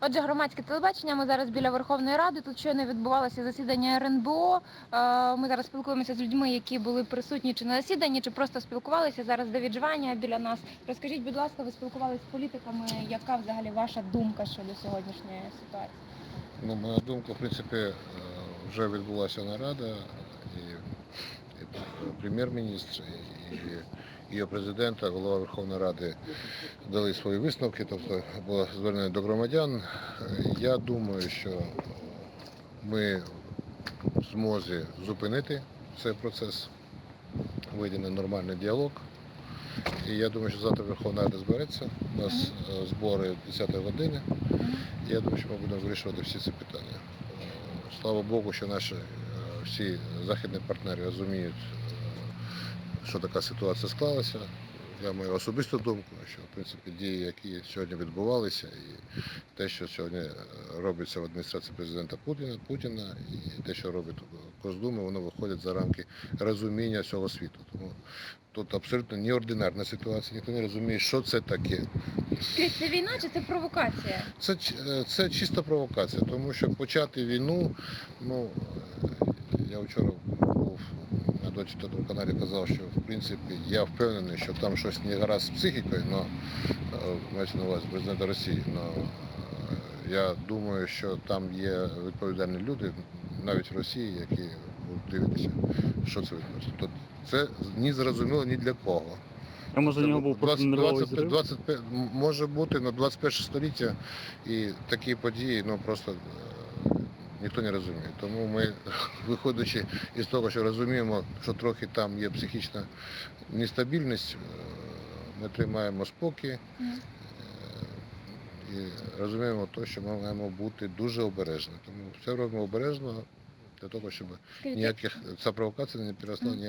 Отже, громадське телебачення. Ми зараз біля Верховної Ради. Тут щойно відбувалося засідання РНБО. Е, Ми зараз спілкуємося з людьми, які були присутні чи на засіданні, чи просто спілкувалися. Зараз Давід Жванія біля нас. Розкажіть, будь ласка, ви спілкувалися з політиками. Яка взагалі ваша думка щодо сьогоднішньої ситуації? Ну, моя думка, в принципі, е, вже відбулася нарада, і, і прем'єр-міністр, і, і президента, голова Верховної Ради дали свої висновки, тобто було звернення до громадян. Я думаю, що ми в змозі зупинити цей процес, вийде на нормальний діалог. І я думаю, що завтра Верховна Рада збереться. У нас е, збори 10 години. Я думаю, що ми будемо вирішувати всі ці питання. Е, Слава Богу, що наші е, всі західні партнери розуміють, що така ситуація склалася. Я маю особисту думку, що в принципі дії, які сьогодні відбувалися, і те, що сьогодні е, робиться в адміністрації президента Путіна, Путіна, і те, що робить Госдума, воно виходить за рамки розуміння всього світу. Тому тут абсолютно неординарна ситуація, ніхто не розуміє, що це таке. Це війна чи це провокація? Це, е, це чиста провокація, тому що почати війну, ну е, я вчора на 24 каналі казав, що в принципі я впевнений, що там щось не гаразд з психікою, але мається на увазі президента Росії. Но я думаю, що там є відповідальні люди, навіть в Росії, які будуть дивитися, що це відбувається. Тобто це не зрозуміло ні для кого. А може у нього був просто 20, нервовий 25, 25, може бути, але 21 століття і такі події ну, просто е, ніхто не розуміє. Тому ми, виходячи із того, що розуміємо, що трохи там є психічна нестабільність, е, ми тримаємо спокій е, і розуміємо те, що ми маємо бути дуже обережні. Тому все робимо обережно для того, щоб ніяких ця провокація не переросла в Мгм.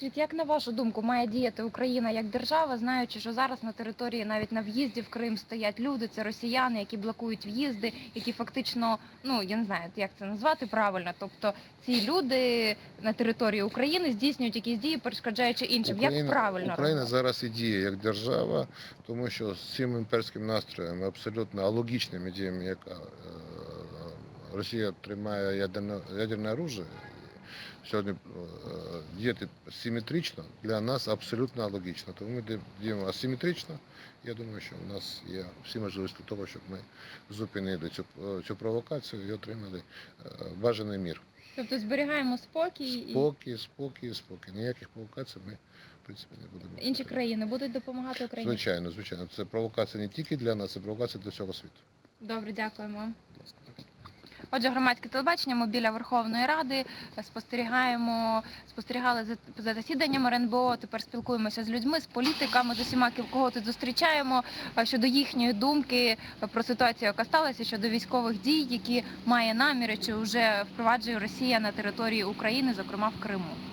Скажіть, як на вашу думку має діяти Україна як держава, знаючи, що зараз на території навіть на в'їзді в Крим стоять люди, це росіяни, які блокують в'їзди, які фактично, ну я не знаю, як це назвати правильно. Тобто ці люди на території України здійснюють якісь дії, перешкоджаючи іншим. як правильно Україна робити? зараз і діє як держава, тому що з цим імперським настроєм, абсолютно алогічними діями, як е, Росія тримає ядерне, ядерне оружие, сьогодні е, діяти симетрично для нас абсолютно алогічно. Тому ми діємо асиметрично. Я думаю, що у нас є всі можливості для того, щоб ми зупинили цю, е, цю провокацію і отримали е, бажаний мір. Тобто зберігаємо спокій Спокій, спокій, спокій. Ніяких провокацій ми, в принципі, не будемо. інші країни будуть допомагати Україні. Звичайно, звичайно. Це провокація не тільки для нас, це провокація для всього світу. Добре, дякуємо. Отже, громадське телебачення, ми біля Верховної Ради е, спостерігаємо, спостерігали за, за засіданням РНБО. Тепер спілкуємося з людьми, з політиками, з усіма, кого тут зустрічаємо е, щодо їхньої думки про ситуацію, яка сталася, щодо військових дій, які має наміри чи вже впроваджує Росія на території України, зокрема в Криму.